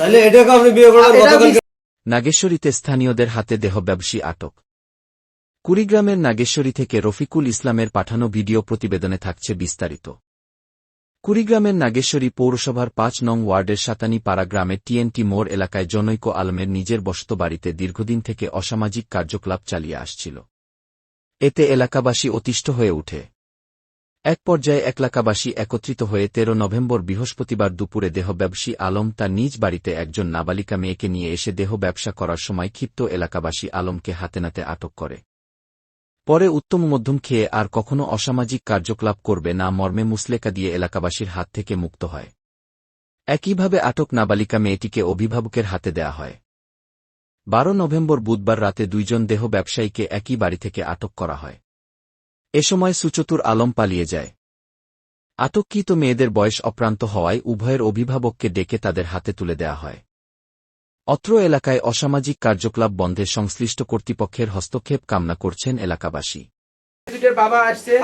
তাহলে এটাকে আপনি বিয়ে করবেন এটা নাগেশ্বরীতে স্থানীয়দের হাতে দেহ ব্যবসী আটক। কুড়িগ্রামের নাগেশ্বরী থেকে রফিকুল ইসলামের পাঠানো ভিডিও প্রতিবেদনে থাকছে বিস্তারিত। কুড়িগ্রামের নাগেশ্বরী পৌরসভার পাঁচ নং ওয়ার্ডের সাতানি পাড়া গ্রামের টিএনটি মোড় এলাকায় জনৈক আলমের নিজের বসত বাড়িতে দীর্ঘদিন থেকে অসামাজিক কার্যকলাপ চালিয়ে আসছিল। এতে এলাকাবাসী অতিষ্ঠ হয়ে ওঠে এক পর্যায়ে একলাকাবাসী একত্রিত হয়ে তেরো নভেম্বর বৃহস্পতিবার দুপুরে দেহ ব্যবসী আলম তার নিজ বাড়িতে একজন নাবালিকা মেয়েকে নিয়ে এসে দেহ ব্যবসা করার সময় ক্ষিপ্ত এলাকাবাসী আলমকে হাতেনাতে আটক করে। পরে উত্তম মধ্যম খেয়ে আর কখনো অসামাজিক কার্যকলাপ করবে না মর্মে মুসলেকা দিয়ে এলাকাবাসীর হাত থেকে মুক্ত হয়। একইভাবে আটক নাবালিকা মেয়েটিকে অভিভাবকের হাতে দেয়া হয়। বারো নভেম্বর বুধবার রাতে দুইজন দেহ ব্যবসায়ীকে একই বাড়ি থেকে আটক করা হয়। এ সময় সুচতুর আলম পালিয়ে যায়। আটককৃত মেয়েদের বয়স অপ্রান্ত হওয়ায় উভয়ের অভিভাবককে ডেকে তাদের হাতে তুলে দেয়া হয়। অত্র এলাকায় অসামাজিক কার্যকলাপ বন্ধে সংশ্লিষ্ট কর্তৃপক্ষের হস্তক্ষেপ কামনা করছেন এলাকাবাসী। দুইটার বাবা আসছে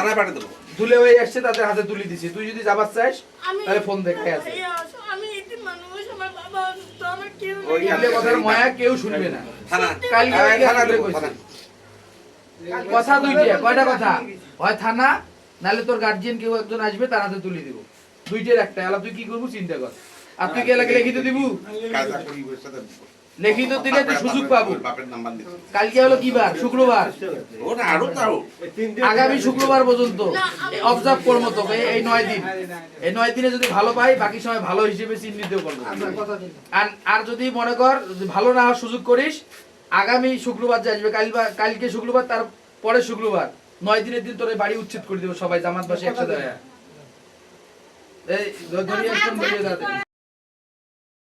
দুলে হয়ে আসছে তাদের হাতে তুলে দিছি। তুই যদি যাবার চাস তাহলে ফোন দেখে আস- আমি মানুষ আমার বাবা কেউ ওই নেই। কথার মায়া কেউ শুনবে না। কালকে কথা দুইটা কয়টা কথা? হয় থানা নাহলে তোর গার্জিয়ান কেউ একজন আসবে তার হাতে তুলে দিব। দুইটার একটা এলা তুই কি করব চিন্তা কর। আর তুই কি এলাকে লিখিত দিব? লিখিত দিলে তুই সুযোগ পাবো। কালকে হলো কি বার? শুক্রবার। ওটা আরও তাও আগামী শুক্রবার পর্যন্ত। অবজার্ভ করব তোকে এই নয় দিন। এই নয় দিনে যদি ভালো পাই বাকি সময় ভালো হিসেবে চিহ্নিত করব। আর আর যদি মনে কর ভালো না হওয়ার সুযোগ করিস আগামী শুক্রবার যে আসবে কালবার কালকে শুক্রবার তার পরে শুক্রবার। নয় দিনের দিন তোর বাড়ি উচ্ছেদ করে দেবো সবাই জামাত বাসী একসাথে এই ধরিয়ে